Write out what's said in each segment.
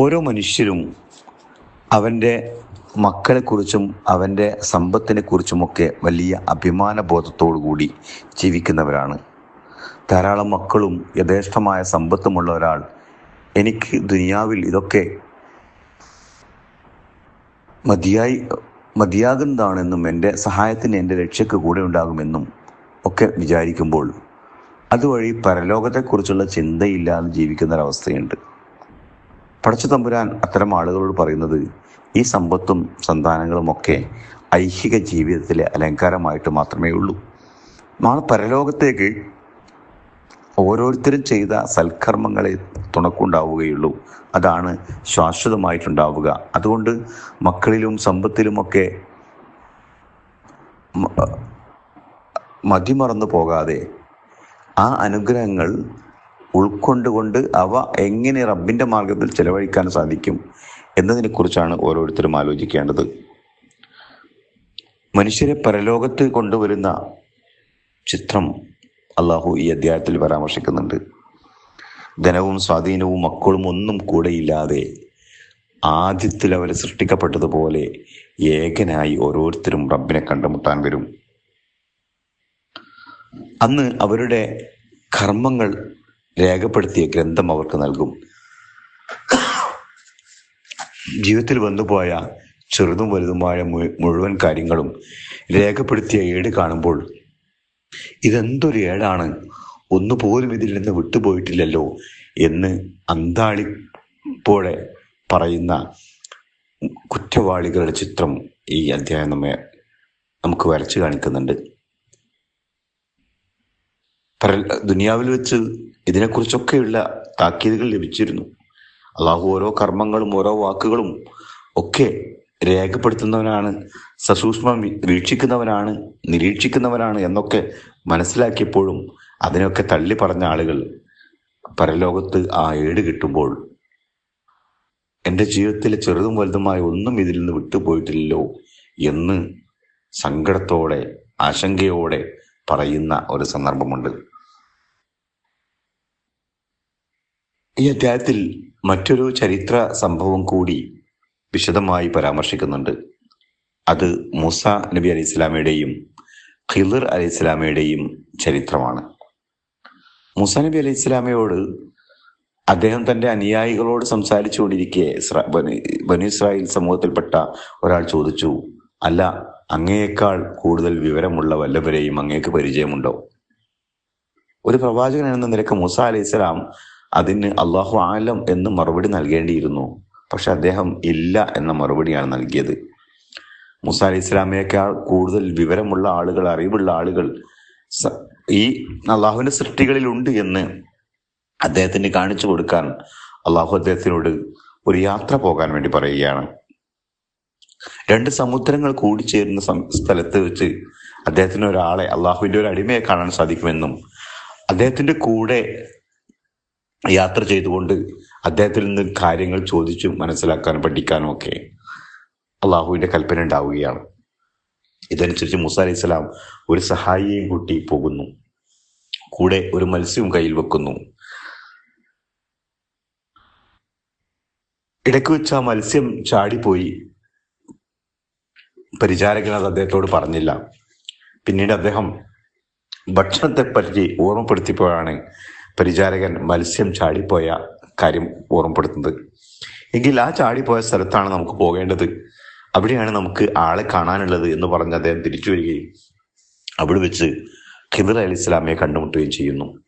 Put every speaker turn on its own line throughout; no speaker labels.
ഓരോ മനുഷ്യരും അവന്റെ മക്കളെക്കുറിച്ചും അവന്റെ സമ്പത്തിനെക്കുറിച്ചുമൊക്കെ വലിയ അഭിമാന ബോധത്തോടു കൂടി ജീവിക്കുന്നവരാണ്. ധാരാളം മക്കളും യഥേഷ്ടമായ സമ്പത്തുമുള്ള ഒരാൾ. എനിക്ക് ദുനിയാവിൽ ഇതൊക്കെ മതിയായി മതിയാകുന്നതാണെന്നും എന്റെ സഹായത്തിന് എന്റെ രക്ഷയ്ക്ക് കൂടെ ഉണ്ടാകുമെന്നും ഒക്കെ വിചാരിക്കുമ്പോൾ അതുവഴി പരലോകത്തെക്കുറിച്ചുള്ള ചിന്തയില്ലാതെ ജീവിക്കുന്ന ഒരവസ്ഥയുണ്ട്. പടച്ചു തമ്പുരാൻ അത്തരം ആളുകളോട് പറയുന്നത് ഈ സമ്പത്തും സന്താനങ്ങളുമൊക്കെ ഐഹിക ജീവിതത്തിലെ അലങ്കാരമായിട്ട് മാത്രമേ ഉള്ളൂ. നാളെ പരലോകത്തേക്ക് ഓരോരുത്തരും ചെയ്ത സൽക്കർമ്മങ്ങളെ തുണക്കുണ്ടാവുകയുള്ളൂ. അതാണ് ശാശ്വതമായിട്ടുണ്ടാവുക. അതുകൊണ്ട് മക്കളിലും സമ്പത്തിലുമൊക്കെ മതിമറന്നു പോകാതെ ആ അനുഗ്രഹങ്ങൾ ഉൾക്കൊണ്ടുകൊണ്ട് അവ എങ്ങനെ റബ്ബിന്റെ മാർഗത്തിൽ ചെലവഴിക്കാൻ സാധിക്കും എന്നതിനെക്കുറിച്ചാണ് ഓരോരുത്തരും ആലോചിക്കേണ്ടത്. മനുഷ്യരെ പരലോകത്ത് കൊണ്ടുവരുന്ന ചിത്രം അള്ളാഹു ഈ അധ്യായത്തിൽ പരാമർശിക്കുന്നുണ്ട്. ധനവും സ്വാധീനവും മക്കളും ഒന്നും കൂടെയില്ലാതെ ആദ്യത്തിൽ അവർ സൃഷ്ടിക്കപ്പെട്ടതുപോലെ ഏകനായി ഓരോരുത്തരും റബ്ബിനെ കണ്ടുമുട്ടാൻ വരും. അന്ന് അവരുടെ കർമ്മങ്ങൾ രേഖപ്പെടുത്തിയ ഗ്രന്ഥം അവർക്ക് നൽകും. ജീവിതത്തിൽ വന്നുപോയ ചെറുതും വലുതുമായ മുഴുവൻ കാര്യങ്ങളും രേഖപ്പെടുത്തിയ ഏട് കാണുമ്പോൾ ഇതെന്തൊരു ഏടാണ്? ഒന്നുപോലും ഇതിൽ നിന്ന് വിട്ടുപോയിട്ടില്ലല്ലോ എന്ന് അന്താളിപ്പോടെ പറയുന്ന കുറ്റവാളികളുടെ ചിത്രം ഈ അധ്യായം നമ്മെ നമുക്ക് വരച്ചു കാണിക്കുന്നുണ്ട്. ദുനിയാവിൽ വെച്ച് ഇതിനെക്കുറിച്ചൊക്കെയുള്ള താക്കീതുകൾ ലഭിച്ചിരുന്നു. അള്ളാഹു ഓരോ കർമ്മങ്ങളും ഓരോ വാക്കുകളും ഒക്കെ രേഖപ്പെടുത്തുന്നവനാണ് സസൂക്ഷ്മം വീക്ഷിക്കുന്നവനാണ് നിരീക്ഷിക്കുന്നവനാണ് എന്നൊക്കെ മനസ്സിലാക്കിയപ്പോഴും അതിനൊക്കെ തള്ളി പറഞ്ഞ ആളുകൾ പരലോകത്ത് ആ ഏട് കിട്ടുമ്പോൾ എന്റെ ജീവിതത്തിൽ ചെറുതും വലുതുമായ ഒന്നും ഇതിൽ നിന്ന് വിട്ടുപോയിട്ടില്ലല്ലോ എന്ന് സങ്കടത്തോടെ ആശങ്കയോടെ പറയുന്ന ഒരു സന്ദർഭമുണ്ട്. ഈ അധ്യായത്തിൽ മറ്റൊരു ചരിത്ര സംഭവം കൂടി വിശദമായി പരാമർശിക്കുന്നുണ്ട്. അത് മൂസ നബി അലി ഇസ്ലാമയുടെയും ഖിദർ അലി ഇസ്ലാമയുടെയും ചരിത്രമാണ്. മൂസ നബി അലി ഇസ്ലാമയോട് അദ്ദേഹം തന്റെ അനുയായികളോട് സംസാരിച്ചു കൊണ്ടിരിക്കെ ബനി- ഇസ്രായേൽ സമൂഹത്തിൽപ്പെട്ട ഒരാൾ ചോദിച്ചു അല്ല അങ്ങയേക്കാൾ കൂടുതൽ വിവരമുള്ള വല്ലവരെയും അങ്ങേക്ക് പരിചയമുണ്ടോ? ഒരു പ്രവാചകൻ എന്ന നിലയ്ക്ക് മൂസ അലൈഹി ഇസ്ലാം അതിന് അള്ളാഹു ആലം എന്ന് മറുപടി നൽകേണ്ടിയിരുന്നു. പക്ഷെ അദ്ദേഹം ഇല്ല എന്ന മറുപടിയാണ് നൽകിയത്. മൂസ അലി ഇസ്ലാമിയേക്കാൾ കൂടുതൽ വിവരമുള്ള ആളുകൾ അറിവുള്ള ആളുകൾ ഈ അള്ളാഹുവിന്റെ സൃഷ്ടികളിൽ ഉണ്ട് എന്ന് അദ്ദേഹത്തിന് കാണിച്ചു കൊടുക്കാൻ അള്ളാഹു അദ്ദേഹത്തിനോട് ഒരു യാത്ര പോകാൻ വേണ്ടി പറയുകയാണ്. രണ്ട് സമുദ്രങ്ങൾ കൂടിച്ചേരുന്ന സ്ഥലത്ത് വെച്ച് അദ്ദേഹത്തിന് ഒരാളെ അള്ളാഹുവിന്റെ ഒരു അടിമയെ കാണാൻ സാധിക്കുമെന്നും അദ്ദേഹത്തിന്റെ കൂടെ യാത്ര ചെയ്തുകൊണ്ട് അദ്ദേഹത്തിൽ നിന്ന് കാര്യങ്ങൾ ചോദിച്ചു മനസ്സിലാക്കാനും പഠിക്കാനും ഒക്കെ അള്ളാഹുവിന്റെ കൽപ്പന ഉണ്ടാവുകയാണ്. ഇതനുസരിച്ച് മൂസ അലൈഹി സ്വലാം ഒരു സഹായിയെയും കൂട്ടി പോകുന്നു. കൂടെ ഒരു മത്സ്യവും കയ്യിൽ വെക്കുന്നു. ഇടയ്ക്ക് വെച്ച് ആ മത്സ്യം ചാടിപ്പോയി. പരിചാരകൻ അത് അദ്ദേഹത്തോട് പറഞ്ഞില്ല. പിന്നീട് അദ്ദേഹം ഭക്ഷണത്തെ പറ്റി ഓർമ്മപ്പെടുത്തിയപ്പോഴാണ് പരിചാരകൻ മത്സ്യം ചാടിപ്പോയ കാര്യം ഓർമ്മപ്പെടുത്തുന്നത്. എങ്കിൽ ആ ചാടിപ്പോയ സ്ഥലത്താണ് നമുക്ക് പോകേണ്ടത്. അവിടെയാണ് നമുക്ക് ആളെ കാണാനുള്ളത് എന്ന് പറഞ്ഞ് അദ്ദേഹം തിരിച്ചു വരികയും അവിടെ വെച്ച് ഖിദർ അലി ഇസ്ലാമയെ കണ്ടുമുട്ടുകയും ചെയ്യുന്നു.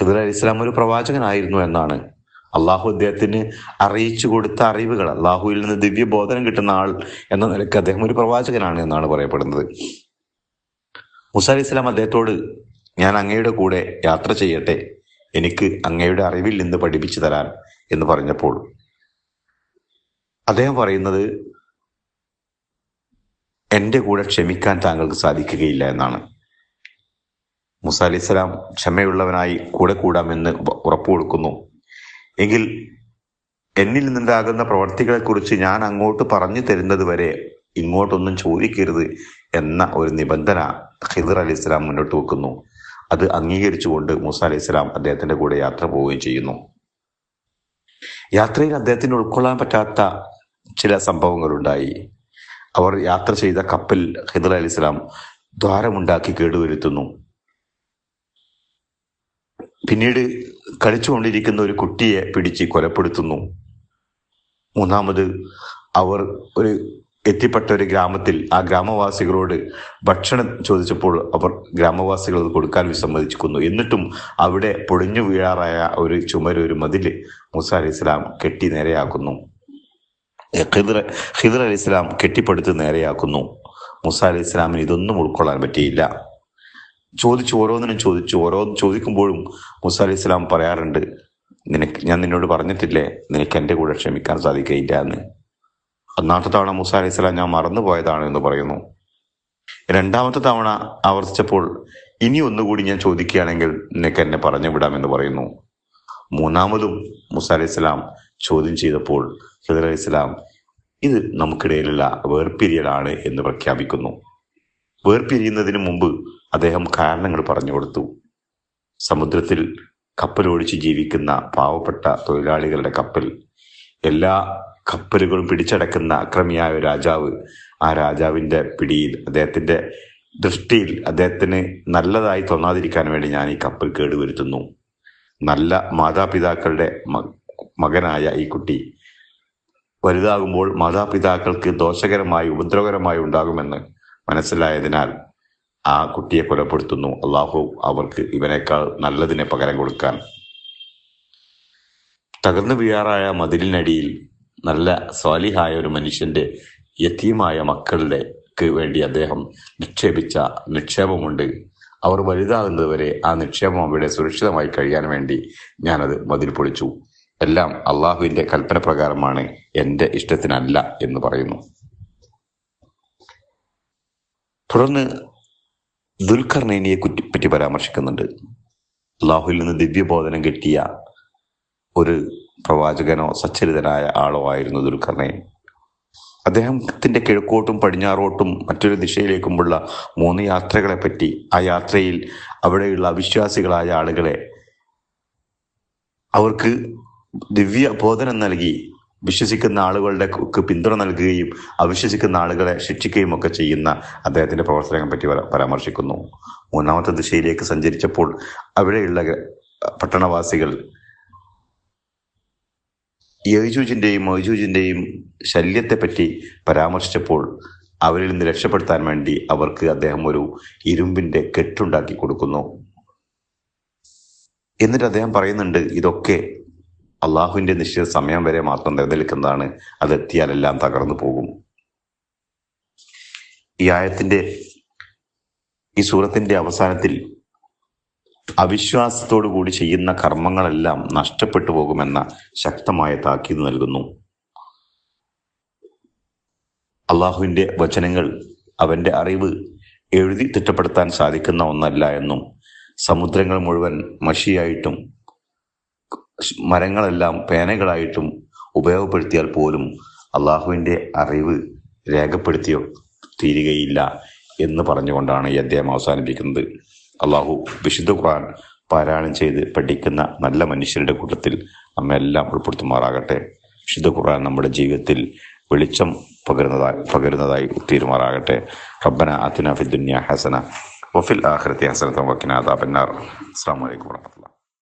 ഖിദർ അലി ഇസ്ലാം ഒരു പ്രവാചകനായിരുന്നു എന്നാണ് അള്ളാഹു അദ്ദേഹത്തിന് അറിയിച്ചു കൊടുത്ത അറിവുകൾ അള്ളാഹുവിൽ നിന്ന് ദിവ്യബോധനം കിട്ടുന്ന ആൾ എന്ന നിലയ്ക്ക് അദ്ദേഹം ഒരു പ്രവാചകനാണ് എന്നാണ് പറയപ്പെടുന്നത്. മുസ അലി ഇസ്ലാം അദ്ദേഹത്തോട് ഞാൻ അങ്ങയുടെ കൂടെ യാത്ര ചെയ്യട്ടെ. എനിക്ക് അങ്ങയുടെ അറിവിൽ നിന്ന് പഠിപ്പിച്ചു തരാൻ എന്ന് പറഞ്ഞപ്പോൾ അദ്ദേഹം പറയുന്നത് എന്റെ കൂടെ ക്ഷമിക്കാൻ താങ്കൾക്ക് സാധിക്കുകയില്ല എന്നാണ്. മുസ അലി ഇസ്ലാം ക്ഷമയുള്ളവനായി കൂടെ കൂടാമെന്ന് ഉറപ്പു കൊടുക്കുന്നു. എങ്കിൽ എന്നിൽ നിന്നുണ്ടാകുന്ന പ്രവർത്തികളെക്കുറിച്ച് ഞാൻ അങ്ങോട്ട് പറഞ്ഞു തരുന്നത് വരെ ഇങ്ങോട്ടൊന്നും ചോദിക്കരുത് എന്ന ഒരു നിബന്ധന ഖിദർ അലി ഇസ്ലാം മുന്നോട്ട് വെക്കുന്നു. അത് അംഗീകരിച്ചുകൊണ്ട് മൂസ അലൈഹി സ്വലാം അദ്ദേഹത്തിന്റെ കൂടെ യാത്ര പോവുകയും ചെയ്യുന്നു. യാത്രയിൽ അദ്ദേഹത്തിന് ഉൾക്കൊള്ളാൻ പറ്റാത്ത ചില സംഭവങ്ങളുണ്ടായി. അവർ യാത്ര ചെയ്ത കപ്പൽ ഹിദർ അലി സ്വലാം ദ്വാരമുണ്ടാക്കി കേടുവരുത്തുന്നു. പിന്നീട് കളിച്ചുകൊണ്ടിരിക്കുന്ന ഒരു കുട്ടിയെ പിടിച്ച് കൊലപ്പെടുത്തുന്നു. മൂന്നാമത് അവർ ഒരു എത്തിപ്പെട്ട ഒരു ഗ്രാമത്തിൽ ആ ഗ്രാമവാസികളോട് ഭക്ഷണം ചോദിച്ചപ്പോൾ അവർ ഗ്രാമവാസികൾ അത് കൊടുക്കാൻ വിസമ്മതിക്കുന്നു എന്നിട്ടും അവിടെ പൊളിഞ്ഞു വീഴാറായ ഒരു ചുമര് ഒരു മതിൽ മൂസ അലി ഇസ്ലാം കെട്ടി നേരെയാക്കുന്നു. ഖിദർ ഖിദർ അലി ഇസ്ലാം കെട്ടിപ്പടുത്ത് നേരെയാക്കുന്നു. മൂസ അലി ഇസ്ലാമിന് ഇതൊന്നും ഉൾക്കൊള്ളാൻ പറ്റിയില്ല. ചോദിച്ചു ഓരോന്നിനും ചോദിച്ചു. ഓരോ ചോദിക്കുമ്പോഴും മൂസ അലി ഇസ്ലാം പറയാറുണ്ട് നിനക്ക് ഞാൻ നിന്നോട് പറഞ്ഞിട്ടില്ലേ? നിനക്ക് എന്റെ കൂടെ ക്ഷമിക്കാൻ സാധിക്കയില്ല എന്ന്. ഒന്നാമത്തെ തവണ മൂസ അലൈഹി സ്വലാം ഞാൻ മറന്നുപോയതാണ് എന്ന് പറയുന്നു. രണ്ടാമത്തെ തവണ ആവർത്തിച്ചപ്പോൾ ഇനി ഒന്നുകൂടി ഞാൻ ചോദിക്കുകയാണെങ്കിൽ നിനക്ക് എന്നെ പറഞ്ഞു വിടാമെന്ന് പറയുന്നു. മൂന്നാമതും മുസ അലൈഹി സ്വലാം ചോദ്യം ചെയ്തപ്പോൾ ഹിദർ അലൈഹി സ്വലാം ഇത് നമുക്കിടയിലുള്ള വേർപിരിയലാണ് എന്ന് പ്രഖ്യാപിക്കുന്നു. വേർപിരിയുന്നതിന് മുമ്പ് അദ്ദേഹം കാരണങ്ങൾ പറഞ്ഞു കൊടുത്തു. സമുദ്രത്തിൽ കപ്പലോടിച്ച് ജീവിക്കുന്ന പാവപ്പെട്ട തൊഴിലാളികളുടെ കപ്പൽ എല്ലാ കപ്പലുകളും പിടിച്ചടക്കുന്ന അക്രമിയായ രാജാവ്. ആ രാജാവിന്റെ പിടിയിൽ അദ്ദേഹത്തിന്റെ ദൃഷ്ടിയിൽ അദ്ദേഹത്തിന് നല്ലതായി തോന്നാതിരിക്കാൻ വേണ്ടി ഞാൻ ഈ കപ്പൽ കേടുവരുത്തുന്നു. നല്ല മാതാപിതാക്കളുടെ മകനായ ഈ കുട്ടി വലുതാകുമ്പോൾ മാതാപിതാക്കൾക്ക് ദോഷകരമായി ഉപദ്രവകരമായി ഉണ്ടാകുമെന്ന് മനസ്സിലായതിനാൽ ആ കുട്ടിയെ കൊലപ്പെടുത്തുന്നു. അള്ളാഹു അവർക്ക് ഇവനേക്കാൾ നല്ലതിനെ പകരം കൊടുക്കാൻ. തകർന്നു വീഴാറായ മതിലിനടിയിൽ നല്ല സ്വാലിഹായ ഒരു മനുഷ്യന്റെ യത്തീമായ മക്കളുടെ വേണ്ടി അദ്ദേഹം നിക്ഷേപിച്ച നിക്ഷേപമുണ്ട്. അവർ വലുതാകുന്നതുവരെ ആ നിക്ഷേപം അവിടെ സുരക്ഷിതമായി കഴിയാൻ വേണ്ടി ഞാനത് മതിൽ പൊളിച്ചു. എല്ലാം അള്ളാഹുവിന്റെ കൽപ്പന പ്രകാരമാണ് എന്റെ ഇഷ്ടത്തിനല്ല എന്ന് പറയുന്നു. തുടർന്ന് ദുൽഖർണൈനിയെ പറ്റി പരാമർശിക്കുന്നുണ്ട്. അള്ളാഹുവിൽ നിന്ന് ദിവ്യബോധനം കിട്ടിയ ഒരു പ്രവാചകനോ സച്ചരിതനായ ആളോ ആയിരുന്നു ദുൽഖർണൈൻ അദ്ദേഹത്തിന്റെ കിഴക്കോട്ടും പടിഞ്ഞാറോട്ടും മറ്റൊരു ദിശയിലേക്കുമുള്ള മൂന്ന് യാത്രകളെ പറ്റി ആ യാത്രയിൽ അവിടെയുള്ള അവിശ്വാസികളായ ആളുകളെ അവർക്ക് ദിവ്യ ബോധനം നൽകി വിശ്വസിക്കുന്ന ആളുകളുടെ പിന്തുണ നൽകുകയും അവിശ്വസിക്കുന്ന ആളുകളെ ശിക്ഷിക്കുകയും ഒക്കെ ചെയ്യുന്ന അദ്ദേഹത്തിന്റെ പ്രവർത്തനങ്ങളെ പറ്റി പരാമർശിക്കുന്നു. മൂന്നാമത്തെ ദിശയിലേക്ക് സഞ്ചരിച്ചപ്പോൾ അവിടെയുള്ള പട്ടണവാസികൾ യജൂജിന്റെയും മൈജൂജിന്റെയും ശല്യത്തെപ്പറ്റി പരാമർശിച്ചപ്പോൾ അവരിൽ നിന്ന് രക്ഷപ്പെടുത്താൻ വേണ്ടി അവർക്ക് അദ്ദേഹം ഒരു ഇരുമ്പിന്റെ കെട്ടുണ്ടാക്കി കൊടുക്കുന്നു. എന്നിട്ട് അദ്ദേഹം പറയുന്നുണ്ട് ഇതൊക്കെ അള്ളാഹുവിന്റെ നിശ്ചിത സമയം വരെ മാത്രം നിലനിൽക്കുന്നതാണ്. അതെത്തിയാലെല്ലാം തകർന്നു പോകും. ഈ ആയത്തിന്റെ ഈ സൂറത്തിന്റെ അവസാനത്തിൽ അവിശ്വാസത്തോടു കൂടി ചെയ്യുന്ന കർമ്മങ്ങളെല്ലാം നഷ്ടപ്പെട്ടു പോകുമെന്ന ശക്തമായ താക്കീത് നൽകുന്നു. അള്ളാഹുവിന്റെ വചനങ്ങൾ അവന്റെ അറിവ് എഴുതി തിട്ടപ്പെടുത്താൻ സാധിക്കുന്ന ഒന്നല്ല എന്നും സമുദ്രങ്ങൾ മുഴുവൻ മഷിയായിട്ടും മരങ്ങളെല്ലാം പേനകളായിട്ടും ഉപയോഗപ്പെടുത്തിയാൽ പോലും അള്ളാഹുവിന്റെ അറിവ് രേഖപ്പെടുത്തിയോ തീരുകയില്ല എന്ന് പറഞ്ഞുകൊണ്ടാണ് ഈ അദ്ദേഹം അവസാനിപ്പിക്കുന്നത്. അള്ളാഹു വിശുദ്ധ ഖുർആൻ പാരായണം ചെയ്ത് പഠിക്കുന്ന നല്ല മനുഷ്യരുടെ കൂട്ടത്തിൽ നമ്മെല്ലാം ഉൾപ്പെടുത്തുമാറാകട്ടെ. വിശുദ്ധ ഖുർആൻ നമ്മുടെ ജീവിതത്തിൽ വെളിച്ചം പകരുന്നതായി പകരുന്നതായി തീരുമാറാകട്ടെ. റബ്ബന അത്തിന ഫി ദുനിയ ഹസന വഫിൽ ആഖിറതി ഹസനത വഖിന അദാബന്നാർ. അലൈക്കും വറഹ്മത്തുള്ളാഹി